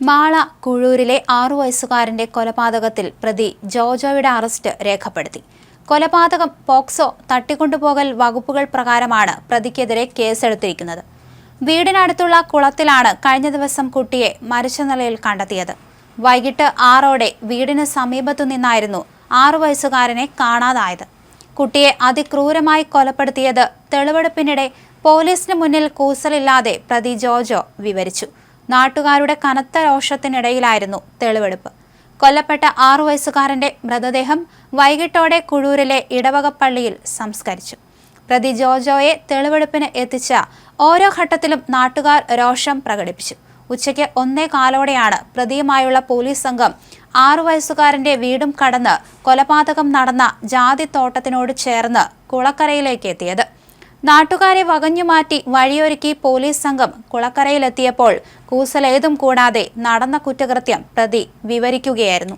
മാള കുഴൂരിലെ ആറു വയസ്സുകാരന്റെ കൊലപാതകത്തിൽ പ്രതി ജോജോയുടെ അറസ്റ്റ് രേഖപ്പെടുത്തി. കൊലപാതകം പോക്സോ തട്ടിക്കൊണ്ടുപോകൽ വകുപ്പുകൾ പ്രകാരമാണ് പ്രതിക്കെതിരെ കേസെടുത്തിരിക്കുന്നത്. വീടിനടുത്തുള്ള കുളത്തിലാണ് കഴിഞ്ഞ ദിവസം കുട്ടിയെ മരിച്ച നിലയിൽ കണ്ടെത്തിയത്. വൈകിട്ട് ആറോടെ വീടിന് സമീപത്തു നിന്നായിരുന്നു ആറു വയസ്സുകാരനെ കാണാതായത്. കുട്ടിയെ അതിക്രൂരമായി കൊലപ്പെടുത്തിയത് തെളിവെടുപ്പിനിടെ പോലീസിന് മുന്നിൽ കൂസലില്ലാതെ പ്രതി ജോജോ വിവരിച്ചു. നാട്ടുകാരുടെ കനത്ത രോഷത്തിനിടയിലായിരുന്നു തെളിവെടുപ്പ്. കൊല്ലപ്പെട്ട ആറു വയസ്സുകാരന്റെ മൃതദേഹം വൈകിട്ടോടെ കുഴൂരിലെ ഇടവകപ്പള്ളിയിൽ സംസ്കരിച്ചു. പ്രതി ജോജോയെ തെളിവെടുപ്പിന് എത്തിച്ച ഓരോ ഘട്ടത്തിലും നാട്ടുകാർ രോഷം പ്രകടിപ്പിച്ചു. ഉച്ചയ്ക്ക് ഒന്നേ കാലോടെയാണ് പ്രതിയുമായുള്ള പോലീസ് സംഘം ആറു വയസ്സുകാരന്റെ വീടും കടന്ന് കൊലപാതകം നടന്ന ജാതിത്തോട്ടത്തിനോട് ചേർന്ന് കുളക്കരയിലേക്ക് എത്തിയത്. നാട്ടുകാരെ വകഞ്ഞുമാറ്റി വഴിയൊരുക്കി പോലീസ് സംഘം കുളക്കരയിലെത്തിയപ്പോൾ കൂസലേതും കൂടാതെ നടന്ന കുറ്റകൃത്യം പ്രതി വിവരിക്കുകയായിരുന്നു.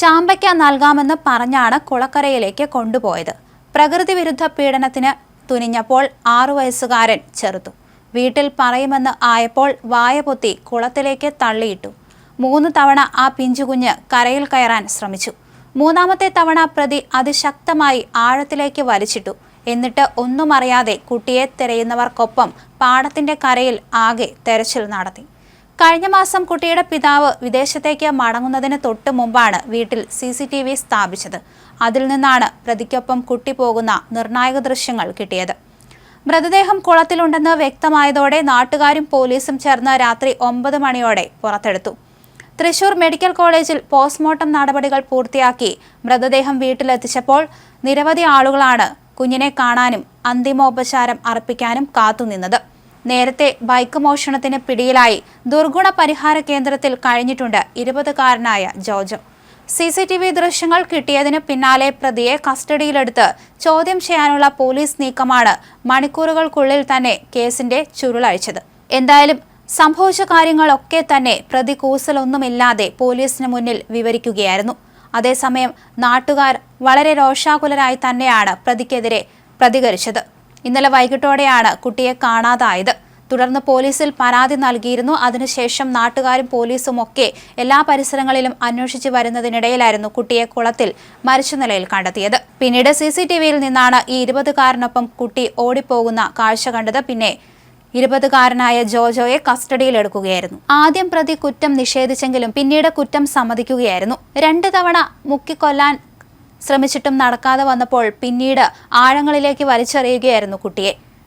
ചാമ്പയ്ക്ക നൽകാമെന്ന് പറഞ്ഞാണ് കുളക്കരയിലേക്ക് കൊണ്ടുപോയത്. പ്രകൃതി വിരുദ്ധ പീഡനത്തിന് തുനിഞ്ഞപ്പോൾ ആറു വയസ്സുകാരൻ ചെറുത്തു. വീട്ടിൽ പറയുമെന്ന് ആയപ്പോൾ വായപൊത്തി കുളത്തിലേക്ക് തള്ളിയിട്ടു. മൂന്ന് തവണ ആ പിഞ്ചുകുഞ്ഞ് കരയിൽ കയറാൻ ശ്രമിച്ചു. മൂന്നാമത്തെ തവണ പ്രതി അതിശക്തമായി ആഴത്തിലേക്ക് വലിച്ചിട്ടു. എന്നിട്ട് ഒന്നും അറിയാതെ കുട്ടിയെ തിരയുന്നവർക്കൊപ്പം പാടത്തിന്റെ കരയിൽ ആകെ തെരച്ചിൽ നടത്തി. കഴിഞ്ഞ മാസം കുട്ടിയുടെ പിതാവ് വിദേശത്തേക്ക് മടങ്ങുന്നതിന് തൊട്ട് മുമ്പാണ് വീട്ടിൽ സി സി ടി വി സ്ഥാപിച്ചത്. അതിൽ നിന്നാണ് പ്രതിക്കൊപ്പം കുട്ടി പോകുന്ന നിർണായക ദൃശ്യങ്ങൾ കിട്ടിയത്. മൃതദേഹം കുളത്തിലുണ്ടെന്ന് വ്യക്തമായതോടെ നാട്ടുകാരും പോലീസും ചേർന്ന് രാത്രി ഒമ്പത് മണിയോടെ പുറത്തെടുത്തു. തൃശൂർ മെഡിക്കൽ കോളേജിൽ പോസ്റ്റ്മോർട്ടം നടപടികൾ പൂർത്തിയാക്കി മൃതദേഹം വീട്ടിലെത്തിച്ചപ്പോൾ നിരവധി ആളുകളാണ് കുഞ്ഞിനെ കാണാനും അന്തിമോപചാരം അർപ്പിക്കാനും കാത്തുനിന്നത്. നേരത്തെ ബൈക്ക് മോഷണത്തിന് പിടിയിലായി ദുർഗുണ പരിഹാര കേന്ദ്രത്തിൽ കഴിഞ്ഞിട്ടുണ്ട് ഇരുപതുകാരനായ Jojo. C C T V ദൃശ്യങ്ങൾ കിട്ടിയതിന് പിന്നാലെ പ്രതിയെ കസ്റ്റഡിയിലെടുത്ത് ചോദ്യം ചെയ്യാനുള്ള പോലീസ് നീക്കമാണ് മണിക്കൂറുകൾക്കുള്ളിൽ തന്നെ കേസിന്റെ ചുരുളഴിച്ചത്. എന്തായാലും സംഭവിച്ച കാര്യങ്ങളൊക്കെ തന്നെ പ്രതി കൂസലൊന്നുമില്ലാതെ പോലീസിന് മുന്നിൽ വിവരിക്കുകയായിരുന്നു. അതേസമയം നാട്ടുകാർ വളരെ രോഷാകുലരായി തന്നെയാണ് പ്രതിക്കെതിരെ പ്രതികരിച്ചത്. ഇന്നലെ വൈകിട്ടോടെയാണ് കുട്ടിയെ കാണാതായത്. തുടർന്ന് പോലീസിൽ പരാതി നൽകിയിരുന്നു. അതിനുശേഷം നാട്ടുകാരും പോലീസും ഒക്കെ എല്ലാ പരിസരങ്ങളിലും അന്വേഷിച്ചു വരുന്നതിനിടയിലായിരുന്നു കുട്ടിയെ കുളത്തിൽ മരിച്ച നിലയിൽ കണ്ടെത്തിയത്. പിന്നീട് സി നിന്നാണ് ഈ ഇരുപതുകാരനൊപ്പം കുട്ടി ഓടിപ്പോകുന്ന കാഴ്ച കണ്ടത്. പിന്നെ ഇരുപതുകാരനായ ജോജോയെ കസ്റ്റഡിയിലെടുക്കുകയായിരുന്നു. ആദ്യം പ്രതി കുറ്റം നിഷേധിച്ചെങ്കിലും പിന്നീട് കുറ്റം സമ്മതിക്കുകയായിരുന്നു. രണ്ട് തവണ മുക്കിക്കൊല്ലാൻ ശ്രമിച്ചിട്ടും നടക്കാതെ വന്നപ്പോൾ പിന്നീട് ആഴങ്ങളിലേക്ക് വലിച്ചെറിയുകയായിരുന്നു കുട്ടിയെ.